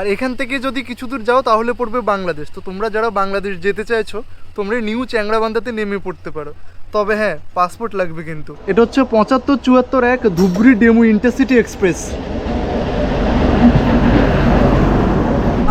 আর এখান থেকে যদি কিছু দূর যাও, তাহলে পড়বে বাংলাদেশ। তো তোমরা যারা বাংলাদেশ যেতে চাইছো, তোমরা নিউ চ্যাংরাবান্ধাতে নেমে পড়তে পারো। তবে হ্যাঁ পাসপোর্ট লাগবে কিন্তু। এটা হচ্ছে পঁচাত্তর চুয়াত্তর এক ধুবড়ি ডেমু ইন্টারসিটি এক্সপ্রেস।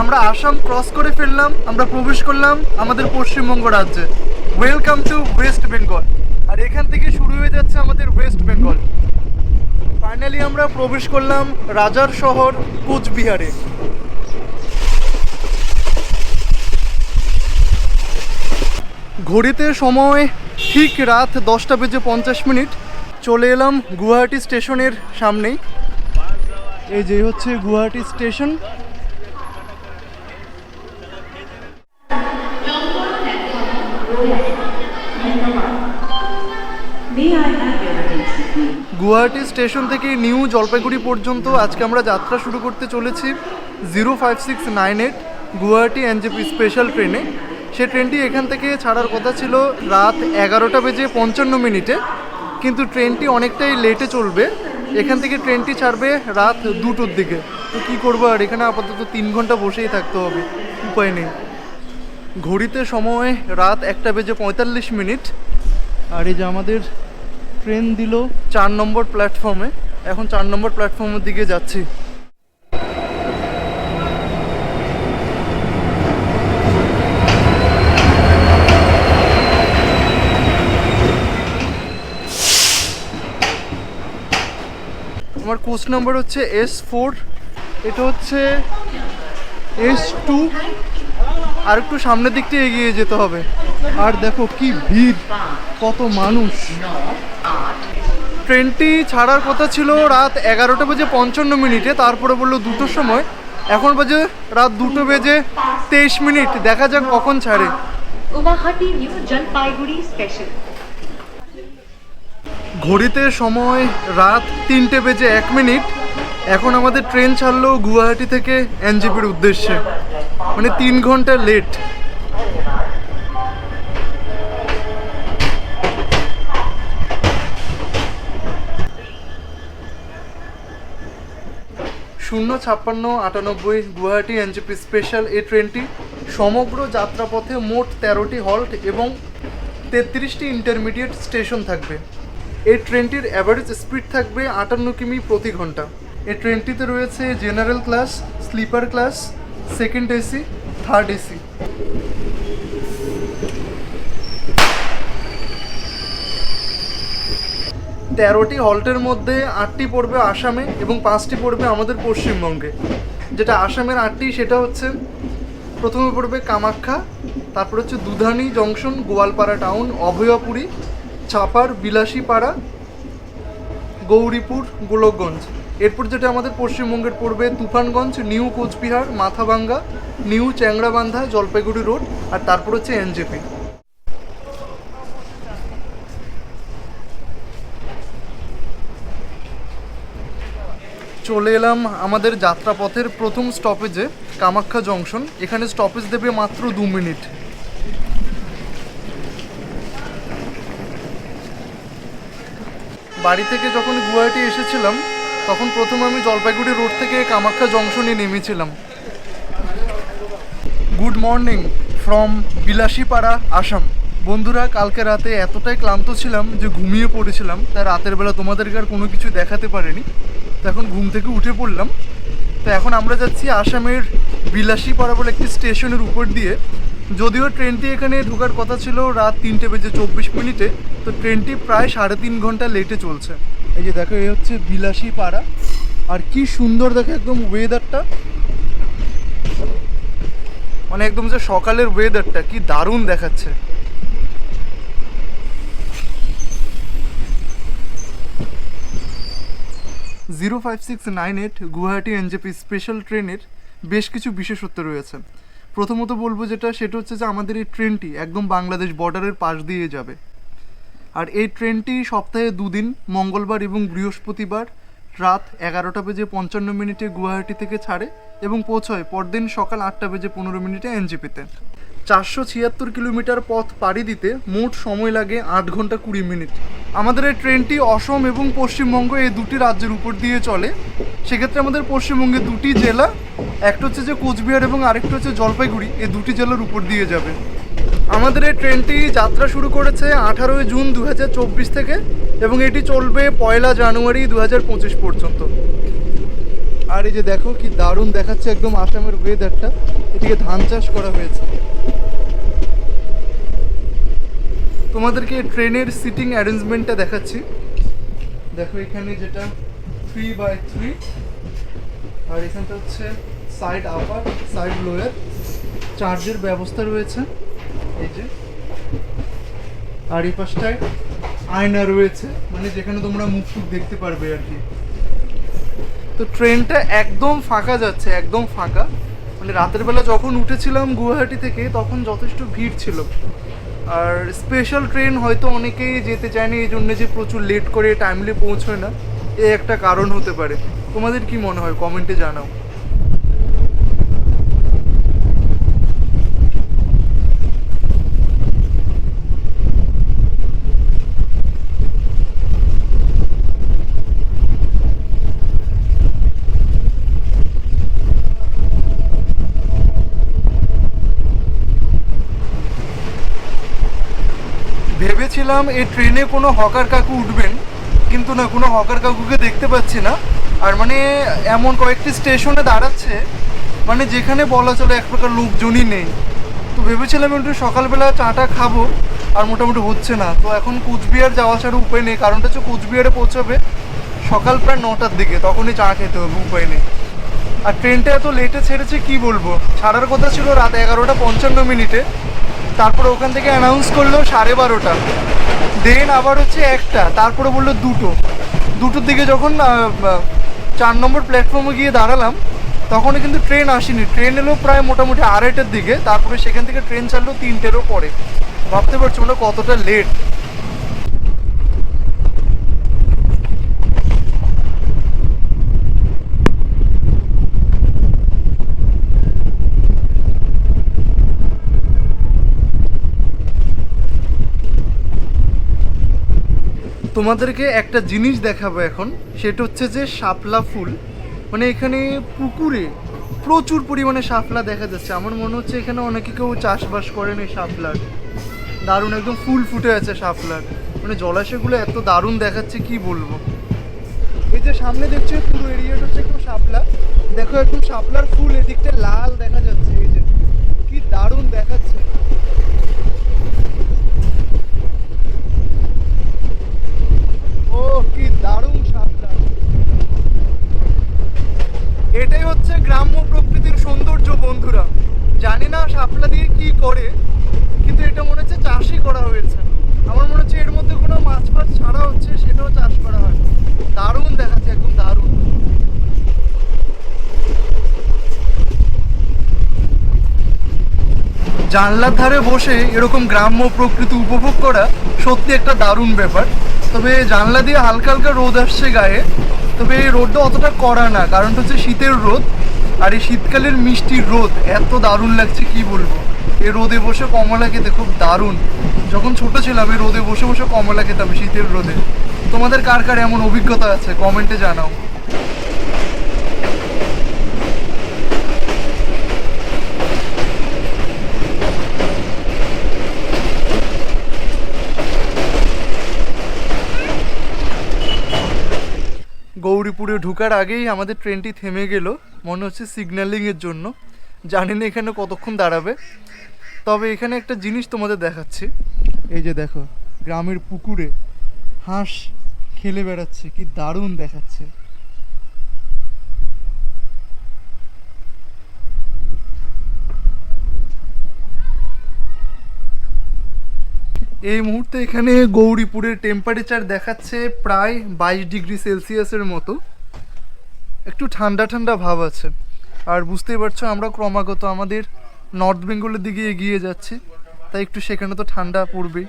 আমরা আসাম ক্রস করে ফেললাম, আমরা প্রবেশ করলাম আমাদের পশ্চিমবঙ্গ রাজ্যে। ওয়েলকাম টু ওয়েস্ট বেঙ্গল আর এখান থেকে শুরু হয়ে যাচ্ছে আমাদের ওয়েস্ট বেঙ্গল ফাইনালি আমরা প্রবেশ করলাম রাজার শহর কোচবিহারে। ঘড়িতে সময় ঠিক রাত দশটা বেজে পঞ্চাশ মিনিট। চলে এলাম গুয়াহাটি স্টেশনের সামনেই। এই যে হচ্ছে গুয়াহাটি স্টেশন? গুয়াহাটি স্টেশন থেকে নিউ জলপাইগুড়ি পর্যন্ত আজকে আমরা যাত্রা শুরু করতে চলেছি। Zero five six nine eight Guwahati NJP special ট্রেনে। সে ট্রেনটি এখান থেকে ছাড়ার কথা ছিল রাত এগারোটা বেজে পঞ্চান্ন মিনিটে। কিন্তু ট্রেনটি অনেকটাই লেটে চলবে। এখান থেকে ট্রেনটি ছাড়বে রাত দুটোর দিকে। তো কী করব আর? এখানে আপাতত তিন ঘণ্টা বসেই থাকতে হবে। উপায় নেই। ঘড়িতে সময় রাত একটা বেজে পঁয়তাল্লিশ মিনিট। আর এই যে আমাদের ট্রেন দিল চার নম্বর প্ল্যাটফর্মে এখন চার নম্বর প্ল্যাটফর্মের দিকে যাচ্ছি আমার কোচ নাম্বার হচ্ছে এস ফোর এটা হচ্ছে এস টু আর একটু সামনের দিকটা এগিয়ে যেতে হবে। আর দেখো কি ভিড়, কত মানুষ। ট্রেনটি ছাড়ার কথা ছিল রাত এগারোটা বেজে পঞ্চান্ন মিনিটে, তারপরে বলল দুটোর সময়। এখন বাজে রাত দুটো বেজে তেইশ মিনিট, দেখা যাক কখন ছাড়ে। Special. ঘড়িতে সময় রাত তিনটে বেজে এক মিনিট। এখন আমাদের ট্রেন ছাড়লো গুয়াহাটি থেকে এনজেপির উদ্দেশ্যে। মানে তিন ঘণ্টা লেট শূন্য ছাপ্পান্ন আটানব্বই গুয়াহাটি এনজেপি স্পেশাল এই ট্রেনটি সমগ্র যাত্রাপথে মোট তেরোটি হল্ট এবং তেত্রিশটি ইন্টারমিডিয়েট স্টেশন থাকবে। এই ট্রেনটির অ্যাভারেজ স্পিড থাকবে আটান্ন কিমি প্রতি ঘণ্টা। এই ট্রেনটিতে রয়েছে general class sleeper class second AC third AC তেরোটি হল্টের মধ্যে আটটি পড়বে আসামে এবং পাঁচটি পড়বে আমাদের পশ্চিমবঙ্গে। যেটা আসামের আটটি, সেটা হচ্ছে প্রথমে পড়বে কামাখ্যা, তারপর হচ্ছে দুধানি জংশন, গোয়ালপাড়া টাউন অভয়াপুরী চাপার বিলাসীপাড়া, গৌরীপুর, গোলকগঞ্জ। এরপর যেটা আমাদের পশ্চিমবঙ্গের পড়বে, Tufanganj, new Coochbehar, Mathabhanga, new Changrabandha, Jalpaiguri road, আর তারপর হচ্ছে এনজেপি। চলে এলাম আমাদের যাত্রাপথের প্রথম স্টপেজে কামাখ্যা জংশন। এখানে স্টপেজ দেবে মাত্র দু মিনিট। বাড়ি থেকে যখন গুয়াহাটি এসেছিলাম, তখন প্রথম আমি জলপাইগুড়ি রোড থেকে কামাখ্যা জংশনে নেমেছিলাম। Good morning from Bilasipara, Assam. বন্ধুরা, কালকে রাতে এতটাই ক্লান্ত ছিলাম যে ঘুমিয়ে পড়েছিলাম তাই রাতের বেলা তোমাদেরকে আর কোনো কিছু দেখাতে পারেনি। তো এখন ঘুম থেকে উঠে পড়লাম। তো এখন আমরা যাচ্ছি আসামের বিলাসীপাড়া বলে একটি স্টেশনের উপর দিয়ে। যদিও ট্রেনটি এখানে ঢোকার কথা ছিল রাত তিনটে বেজে চব্বিশ মিনিটে, তো ট্রেনটি প্রায় সাড়ে তিন ঘণ্টা লেটে চলছে। এই যে দেখো, এই হচ্ছে বিলাসী পাড়া। আর কি সুন্দর দেখো একদম ওয়েদারটা মানে একদম যে সকালের ওয়েদারটা কি দারুণ দেখাচ্ছে। Zero five six nine eight Guwahati NJP special ট্রেনের বেশ কিছু বিশেষত্ব রয়েছে। প্রথমত বলব যেটা, সেটা হচ্ছে যে আমাদের এই ট্রেনটি একদম বাংলাদেশ বর্ডারের পাশ দিয়ে যাবে। আর এই ট্রেনটি সপ্তাহে দুদিন, মঙ্গলবার এবং বৃহস্পতিবার রাত এগারোটা বেজে পঞ্চান্ন মিনিটে গুয়াহাটি থেকে ছাড়ে এবং পৌঁছয় পরদিন সকাল আটটা বেজে পনেরো মিনিটে এনজিপিতে। চারশো ছিয়াত্তর কিলোমিটার পথ পাড়ি দিতে মোট সময় লাগে আট ঘণ্টা কুড়ি মিনিট। আমাদের এই ট্রেনটি অসম এবং পশ্চিমবঙ্গ এই দুটি রাজ্যের উপর দিয়ে চলে। সেক্ষেত্রে আমাদের পশ্চিমবঙ্গে দুটি জেলা, একটা হচ্ছে যে কোচবিহার এবং আরেকটা হচ্ছে জলপাইগুড়ি, এই দুটি জেলার উপর দিয়ে যাবে। আমাদের এই ট্রেনটি যাত্রা শুরু করেছে আঠারোই জুন দু হাজার চব্বিশ থেকে এবং এটি চলবে পয়লা জানুয়ারি দু হাজার পঁচিশ পর্যন্ত। আর এই যে দেখো কি দারুণ দেখাচ্ছে একদম আসামের ওয়েদারটা এদিকে ধান চাষ করা হয়েছে। তোমাদেরকে ট্রেনের সিটিং অ্যারেঞ্জমেন্টটা দেখাচ্ছি। দেখো এখানে যেটা থ্রি বাই থ্রি আর এখানটা হচ্ছে সাইড আপার সাইড লোয়ার চার্জের ব্যবস্থা রয়েছে। এই যে। আর এই পাশটায় আয়না রয়েছে মানে যেখানে তোমরা মুখ টুক দেখতে পারবে আর কি। তো ট্রেনটা একদম ফাঁকা যাচ্ছে, একদম ফাঁকা। মানে রাতের বেলা যখন উঠেছিলাম গুয়াহাটি থেকে, তখন যথেষ্ট ভিড় ছিল। আর স্পেশাল ট্রেন হয়তো অনেকেই যেতে চায়নি, এই জন্য যে প্রচুর লেট করে টাইমলি পৌঁছয় না। এ একটা কারণ হতে পারে। তোমাদের কি মনে হয়? কমেন্টে জানাও। ভেবেছিলাম এই ট্রেনে কোনো হকার কাকু উঠবেন, কিন্তু না, কোনো হকার কাকুকে দেখতে পাচ্ছি না। আর মানে এমন কয়েকটি স্টেশনে দাঁড়াচ্ছে মানে যেখানে বলা চলে এক প্রকার লোকজনই নেই। তো ভেবেছিলাম একটু সকালবেলা চাটা খাব, আর মোটামুটি হচ্ছে না। তো এখন কুচবিহার যাওয়া ছাড়া উপায় নেই, কারণটা হচ্ছে কুচবিহারে পৌঁছাবে সকাল প্রায় নটার দিকে, তখনই চা খেতে হবে, উপায় নেই। আর ট্রেনটা এত লেটে ছেড়েছে, কি বলব? ছাড়ার কথা ছিল রাত এগারোটা পঞ্চান্ন মিনিটে। তারপরে ওখান থেকে অ্যানাউন্স করল সাড়ে বারোটা। দেন আবার হচ্ছে একটা, তারপরে বলল দুটো। দুটোর দিকে যখন চার নম্বর প্ল্যাটফর্মে গিয়ে দাঁড়ালাম, তখনও কিন্তু ট্রেন আসেনি। ট্রেন এলো প্রায় মোটামুটি আড়াইটার দিকে, তারপরে সেখান থেকে ট্রেন চাললো তিনটেরও পরে। ভাবতে পারছ মানে কতটা লেট তোমাদেরকে একটা জিনিস দেখাবো এখন। সেটা হচ্ছে যে শাপলা ফুল। মানে এখানে পুকুরে প্রচুর পরিমাণে শাপলা দেখা যাচ্ছে। আমার মনে হচ্ছে এখানে অনেকে কেউ চাষবাস করেন এই শাপলার। দারুণ একদম ফুল ফুটে আছে শাপলার। মানে জলাশয়গুলো এত দারুণ দেখাচ্ছে, কি বলব? এই যে সামনে দেখছ, পুরো এরিয়াটা হচ্ছে একদম শাপলা। দেখো, একদম শাপলার ফুল, এদিকটা লাল দেখা যাচ্ছে। এই যে কি দারুণ দেখাচ্ছে। ও, কি দারুণ শাপলা এটাই হচ্ছে গ্রাম্য প্রকৃতির সৌন্দর্য, বন্ধুরা। জানি না শাপলা দিয়ে কি করে, কিন্তু এটা মনে হচ্ছে চাষই করা হয়েছে। আমার মনে হচ্ছে এর মধ্যে কোনো মাছ ফাছ ছাড়া হচ্ছে, সেটাও চাষ করা হয়। দারুণ দেখাচ্ছে, একদম দারুণ। জানলার ধারে বসে এরকম গ্রাম্য প্রকৃতি উপভোগ করা সত্যি একটা দারুণ ব্যাপার। তবে জানলা দিয়ে হালকা হালকা রোদ আসছে গায়ে। তবে এই রোদটা অতটা করা না, কারণটা হচ্ছে শীতের রোদ। আর এই শীতকালের মিষ্টি রোদ, এত দারুণ লাগছে, কি বলব? এই রোদে বসে কমলা খেতে খুব দারুণ। যখন ছোট ছিলাম, এই রোদে বসে বসে কমলা খেতাম শীতের রোদে। তোমাদের কার কার এমন অভিজ্ঞতা আছে? কমেন্টে জানাও। গৌরীপুরে ঢুকার আগেই আমাদের ট্রেনটি থেমে গেল। মনে হচ্ছে সিগন্যালিংয়ের জন্য। জানি না এখানে কতক্ষণ দাঁড়াবে। তবে এখানে একটা জিনিস তোমাদের দেখাচ্ছি। এই যে দেখো, গ্রামের পুকুরে হাঁস খেলে বেড়াচ্ছে। কি দারুণ দেখাচ্ছে। এই মুহূর্তে এখানে গৌরীপুরের টেম্পারেচার দেখাচ্ছে প্রায় বাইশ ডিগ্রি সেলসিয়াসের মতো। একটু ঠান্ডা ঠান্ডা ভাব আছে। আর বুঝতেই পারছ, আমরা ক্রমাগত আমাদের নর্থ বেঙ্গলের দিকে এগিয়ে যাচ্ছি। তাই একটু সেখানে তো ঠান্ডা পড়বেই।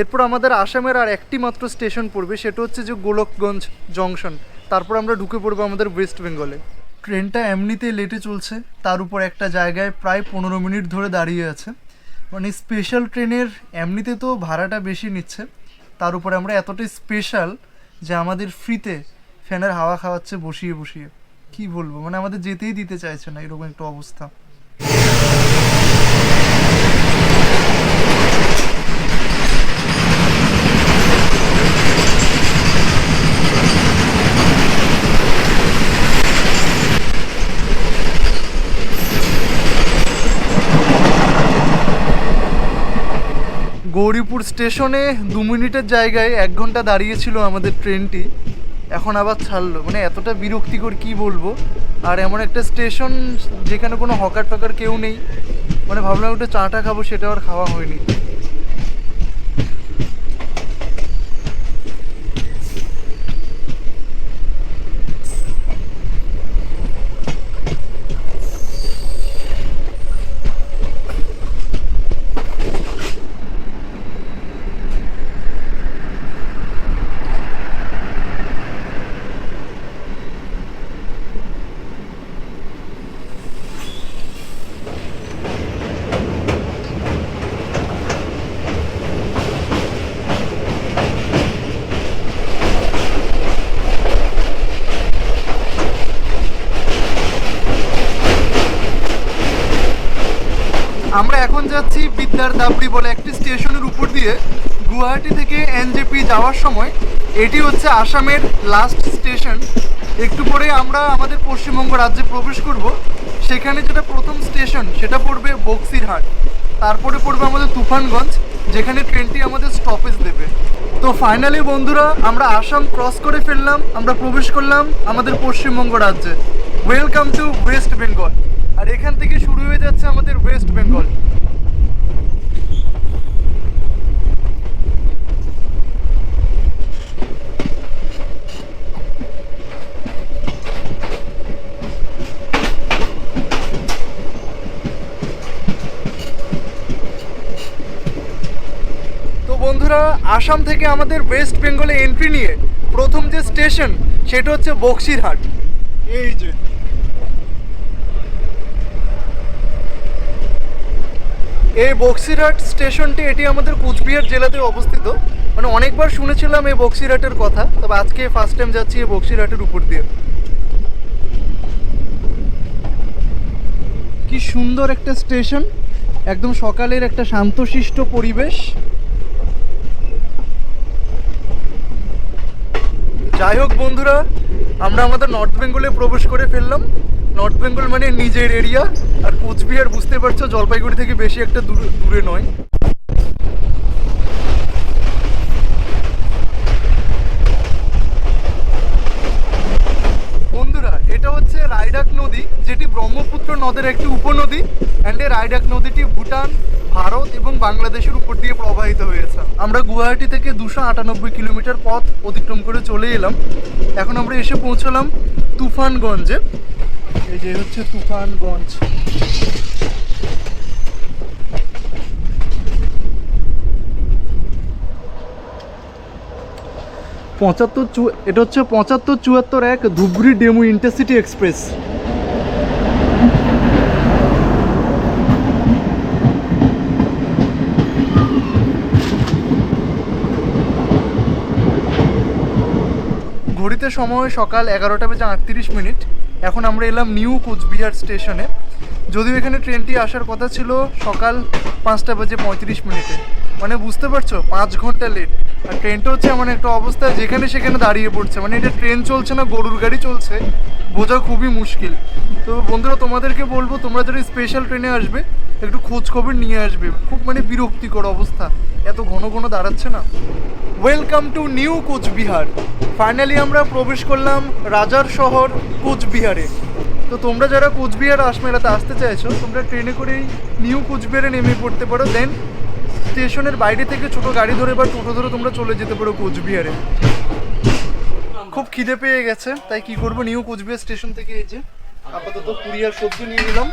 এরপর আমাদের আসামের আর একটি মাত্র স্টেশন পড়বে, সেটা হচ্ছে যে গোলকগঞ্জ জংশন। তারপর আমরা ঢুকে পড়ব আমাদের ওয়েস্ট বেঙ্গলে ট্রেনটা এমনিতেই লেটে চলছে, তার উপর একটা জায়গায় প্রায় পনেরো মিনিট ধরে দাঁড়িয়ে আছে। মানে স্পেশাল ট্রেনের এমনিতে তো ভাড়াটা বেশি নিচ্ছে, তার উপরে আমরা এতটাই স্পেশাল যে আমাদের ফ্রিতে ফ্যানের হাওয়া খাওয়াচ্ছে বসিয়ে বসিয়ে। কি বলব? মানে আমাদের যেতেই দিতে চাইছে না, এরকম একটা অবস্থা। গৌরীপুর স্টেশনে দু মিনিটের জায়গায় এক ঘণ্টা দাঁড়িয়েছিল আমাদের ট্রেনটি। এখন আবার ছাড়লো। মানে এতটা বিরক্তিকর কি বলব? আর এমন একটা স্টেশন যেখানে কোনো হকার টকার কেউ নেই। মানে ভাবলাম একটু চাটা খাব, সেটা আর খাওয়া হয়নি আমরা এখন যাচ্ছি দাবড়ি বলে একটি স্টেশনের উপর দিয়ে গুয়াহাটি থেকে এনজেপি যাওয়ার সময় এটি হচ্ছে আসামের লাস্ট স্টেশন একটু পরে আমরা আমাদের পশ্চিমবঙ্গ রাজ্যে প্রবেশ করব। সেখানে যেটা প্রথম স্টেশন সেটা পড়বে বক্সিরহাট। তারপরে পড়বে আমাদের তুফানগঞ্জ, যেখানে ট্রেনটি আমাদের স্টপেজ দেবে। তো ফাইনালি বন্ধুরা, আমরা আসাম ক্রস করে ফেললাম, আমরা প্রবেশ করলাম আমাদের পশ্চিমবঙ্গ রাজ্যে। ওয়েলকাম টু ওয়েস্ট বেঙ্গল আর এখান থেকে শুরু হয়ে যাচ্ছে আমাদের ওয়েস্ট বেঙ্গল বন্ধুরা, আসাম থেকে আমাদের ওয়েস্ট বেঙ্গলে এন্ট্রি নিয়ে প্রথম যে স্টেশন সেটা হচ্ছে বক্সিরহাট। এই যে। এই বক্সিরহাট স্টেশনটি এটি আমাদের কুচবিহার জেলাতে অবস্থিত। মানে অনেকবার শুনেছিলাম এই বক্সিরহাটের কথা, তবে আজকে ফার্স্ট টাইম যাচ্ছি এই বক্সিরহাটের উপর দিয়ে। কি সুন্দর একটা স্টেশন একদম সকালের একটা শান্তশিষ্ট পরিবেশ। যাই হোক বন্ধুরা, আমরা আমাদের নর্থ বেঙ্গলে প্রবেশ করে ফেললাম। নর্থ বেঙ্গল মানে নিজের এরিয়া আর কোচবিহার বুঝতে পারছ, জলপাইগুড়ি থেকে বেশি একটা দূরে দূরে নয় বন্ধুরা এটা হচ্ছে রায়ডাক নদী যেটি নদের একটি উপনদী অ্যান্ড এই রায়ডাক নদীটি ভুটান, ভারত এবং বাংলাদেশের উপর দিয়ে প্রবাহিত হয়েছে। আমরা গুয়াহাটি থেকে দুশো আটানব্বই কিলোমিটার পথ অতিক্রম করে চলে এলাম। এখন আমরা এসে পৌঁছলাম তুফানগঞ্জে। এই যে হচ্ছে তুফানগঞ্জ। পঁচাত্তর চু এটা হচ্ছে পঁচাত্তর চুয়াত্তর এক ধুবড়ি ডেমু ইন্টারসিটি এক্সপ্রেস। ঘড়িতে সময় সকাল এগারোটা বেজে আটত্রিশ মিনিট। এখন আমরা এলাম নিউ কোচবিহার স্টেশনে। যদিও এখানে ট্রেনটি আসার কথা ছিল সকাল পাঁচটা বেজে পঁয়ত্রিশ মিনিটে। মানে বুঝতে পারছ? পাঁচ ঘণ্টা লেট আর ট্রেনটা হচ্ছে এমন একটা অবস্থা, যেখানে সেখানে দাঁড়িয়ে পড়ছে। মানে এটা ট্রেন চলছে না, গরুর গাড়ি চলছে। বোঝা খুবই মুশকিল। তো বন্ধুরা, তোমাদেরকে বলব, তোমরা যারা স্পেশাল ট্রেনে আসবে, একটু খোঁজ খবর নিয়ে আসবে। খুব মানে বিরক্তিকর অবস্থা। এত ঘন ঘন দাঁড়াচ্ছে না। Welcome to New Cooch Behar finally আমরা প্রবেশ করলাম রাজার শহর কোচবিহারে। তো তোমরা যারা কোচবিহার আসমেলাতে আসতে চাইছো, তোমরা ট্রেনে করেই নিউ কোচবিহারে নেমে পড়তে পারো। দেন স্টেশনের বাইরে থেকে ছোট গাড়ি ধরে বা টোটো ধরে তোমরা চলে যেতে পারো কোচবিহারে। খুব খিদে পেয়ে গেছে, তাই কি করব? নিউ কোচবিহার স্টেশন থেকে এই যে আপাতত কুরিয়ার সবজি নিয়ে নিলাম,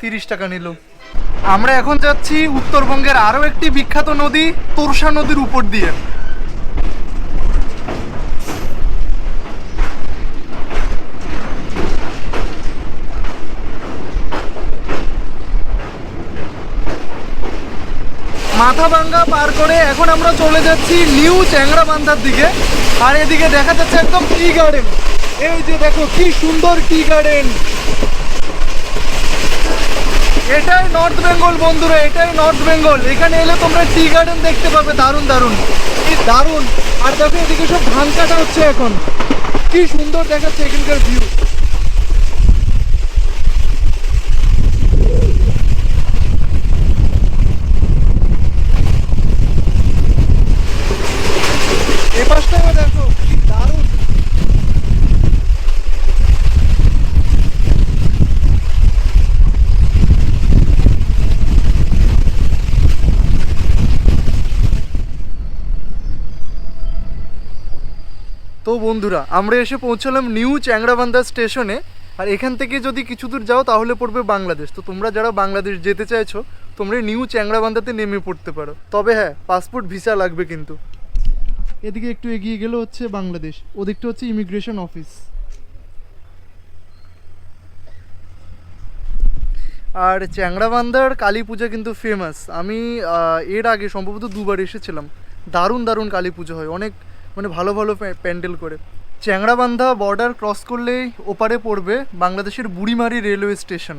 তিরিশ টাকা নিল। আমরা এখন যাচ্ছি উত্তরবঙ্গের আরও একটি বিখ্যাত নদী, তোরসা নদীর উপর দিয়ে। মাথাভাঙ্গা পার করে এখন আমরা চলে যাচ্ছি নিউ চ্যাংরা বান্ধার দিকে। আর এদিকে দেখা যাচ্ছে একদম টি গার্ডেন। এই যে দেখো, কি সুন্দর টি গার্ডেন। এটাই নর্থ বেঙ্গল বন্ধুরা, এটাই নর্থ বেঙ্গল। এখানে এলে তোমরা টি গার্ডেন দেখতে পাবে, দারুণ দারুণ। কি দারুণ। আর দেখো এদিকে সব ধান কাটা হচ্ছে এখন। কি সুন্দর দেখাচ্ছে এখানকার ভিউ তো বন্ধুরা, আমরা এসে পৌঁছালাম নিউ চ্যাংরাবান্ধা স্টেশনে। আর এখান থেকে যদি কিছু দূর যাও, তাহলে পড়বে বাংলাদেশ। তো তোমরা যারা বাংলাদেশ যেতে চাইছো, তোমরা নিউ চ্যাংরাবান্ধাতে নেমে পড়তে পারো। তবে হ্যাঁ পাসপোর্ট ভিসা লাগবে কিন্তু। এদিকে একটু এগিয়ে গেলে হচ্ছে বাংলাদেশ, ওদিকটা হচ্ছে ইমিগ্রেশন অফিস আর চ্যাংড়াবান্ধার কালী পূজা কিন্তু ফেমাস আমি এর আগে সম্ভবত দুবার এসেছিলাম। দারুণ দারুণ কালী পুজো হয়। অনেক মানে ভালো ভালো প্যান্ডেল করে। চ্যাংড়াবান্ধা বর্ডার ক্রস করলেই ওপারে পড়বে বাংলাদেশের বুড়িমারি রেলওয়ে স্টেশন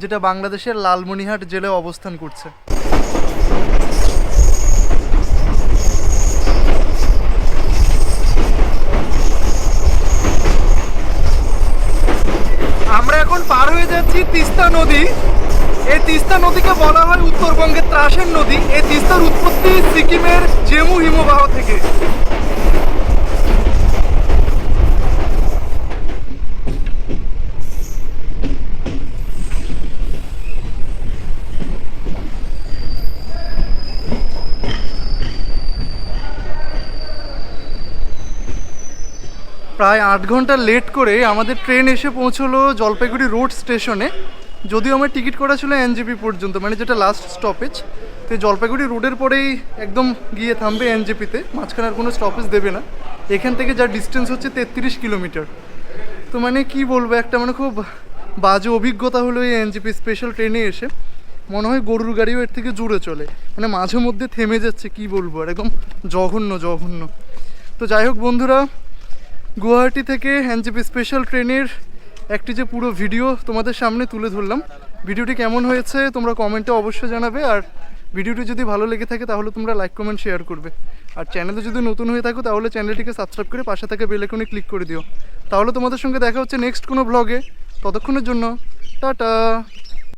যেটা বাংলাদেশের লালমনিরহাট জেলায় অবস্থান করছে আমরা এখন পার হয়ে যাচ্ছি তিস্তা নদী। এই তিস্তা নদীকে বলা হয় উত্তরবঙ্গের ত্রাসের নদী। এই তিস্তার উৎপত্তি সিকিমের জেমু হিমবাহ থেকে। প্রায় আট ঘণ্টা লেট করে আমাদের ট্রেন এসে পৌঁছলো জলপাইগুড়ি রোড স্টেশনে যদিও আমার টিকিট করা ছিল এনজেপি পর্যন্ত মানে যেটা লাস্ট স্টপেজ তো জলপাইগুড়ি রোডের পরেই একদম গিয়ে থামবে এনজেপিতে মাঝখানে আর কোনো স্টপেজ দেবে না। এখান থেকে যার ডিস্টেন্স হচ্ছে তেত্রিশ কিলোমিটার। তো মানে কি বলব, একটা মানে খুব বাজে অভিজ্ঞতা হলো এই এনজেপি স্পেশাল ট্রেনে এসে। মনে হয় গরুর গাড়িও এর থেকে জুড়ে চলে। মানে মাঝে মধ্যে থেমে যাচ্ছে, কি বলব, আর একদম জঘন্য জঘন্য। তো যাই হোক বন্ধুরা গুয়াহাটি থেকে এনজেপি স্পেশাল ট্রেনের একটি যে পুরো ভিডিও তোমাদের সামনে তুলে ধরলাম। ভিডিওটি কেমন হয়েছে তোমরা কমেন্টে অবশ্যই জানাবে, আর ভিডিওটি যদি ভালো লেগে থাকে তাহলে তোমরা লাইক কমেন্ট শেয়ার করবে। আর চ্যানেলে যদি নতুন হয়ে থাকো তাহলে চ্যানেলটিকে সাবস্ক্রাইব করে পাশে থাকা বেল আইকনে ক্লিক করে দিও। তাহলে তোমাদের সঙ্গে দেখা হচ্ছে নেক্সট কোনো ব্লগে ততক্ষণের জন্য, টাটা!